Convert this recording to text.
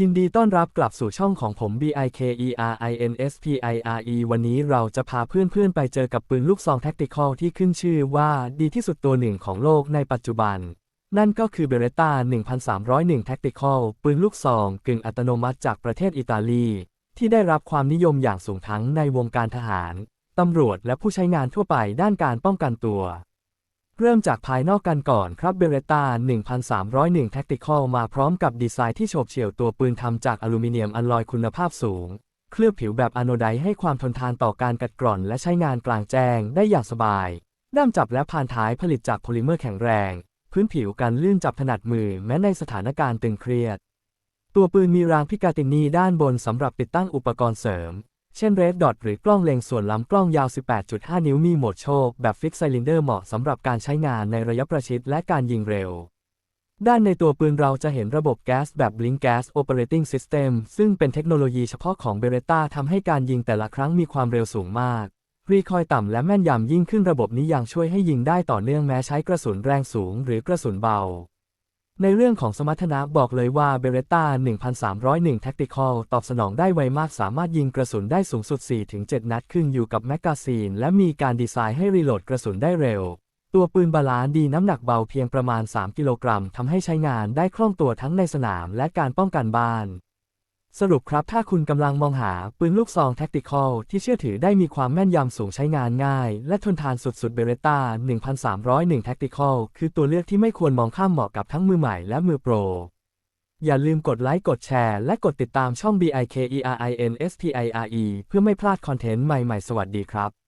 ยินดีต้อนรับกลับสู่ช่องของผม BIKERINSPIRE วันนี้เราจะพาเพื่อนๆ ไปเจอกับปืนลูกซอง Tactical ที่ขึ้นชื่อว่าดีที่สุดตัวหนึ่งของโลกในปัจจุบัน นั่นก็คือ Beretta 1301 Tactical ปืนลูกซองกึ่งอัตโนมัติจากประเทศอิตาลี ที่ได้รับความนิยมอย่างสูงทั้งในวงการทหาร ตำรวจและผู้ใช้งานทั่วไปด้านการป้องกันตัว เริ่มจากภายนอกกันก่อนครับ Beretta 1301 Tactical มาพร้อมกับดีไซน์ที่โฉบเฉี่ยวตัวปืนทำจากอลูมิเนียมอลลอยคุณภาพสูง เคลือบผิวแบบอะโนไดซ์ให้ความทนทานต่อการกัดกร่อน และใช้งานกลางแจ้งได้อย่างสบายด้ามจับและพานท้ายผลิตจากโพลิเมอร์แข็งแรง พื้นผิวกันลื่นจับถนัดมือแม้ในสถานการณ์ตึงเครียด ตัวปืนมีรางพิกาตินีด้านบนสำหรับติดตั้งอุปกรณ์เสริม เช่นเรดดอทหรือกล้องเล็งส่วนลำกล้องยาว 18.5 นิ้วมีโหมดโชคแบบฟิกไซลินเดอร์เหมาะสำหรับการใช้งานในระยะประชิดและการยิงเร็ว ด้านในตัวปืนเราจะเห็นระบบแก๊สแบบ Blink Gas Operating System ซึ่งเป็นเทคโนโลยีเฉพาะของ Beretta ทำให้การยิงแต่ละครั้งมีความเร็วสูงมาก รีคอยต่ำและแม่นยำยิ่งขึ้นระบบนี้ยังช่วยให้ยิงได้ต่อเนื่องแม้ใช้กระสุนแรงสูงหรือกระสุนเบา ในเรื่องของสมรรถนะบอกเลยว่า Beretta 1301 Tactical ตอบสนองได้ไวมากสามารถยิงกระสุนได้สูงสุด 4-7 นัดขึ้นอยู่กับแมกกาซีน และมีการดีไซน์ให้รีโหลดกระสุนได้เร็ว ตัวปืนบาลานดีน้ำหนักเบาเพียงประมาณ 3 กิโลกรัมทำให้ใช้งานได้คล่องตัวทั้งในสนามและการป้องกันบ้าน สรุปครับถ้าคุณกำลังมองหาปืนลูกซองแท็กติคอลที่เชื่อถือได้มีความแม่นยำสูงใช้งานง่าย และทนทานสุดๆเบรดตา1301 Tactical คือตัวเลือกที่ไม่ควรมองข้ามเหมาะกับทั้งมือใหม่และมือโปร อย่าลืมกดไลค์กดแชร์และกดติดตามช่อง BIKERINSPIRE เพื่อไม่พลาดคอนเทนต์ใหม่ๆ สวัสดีครับ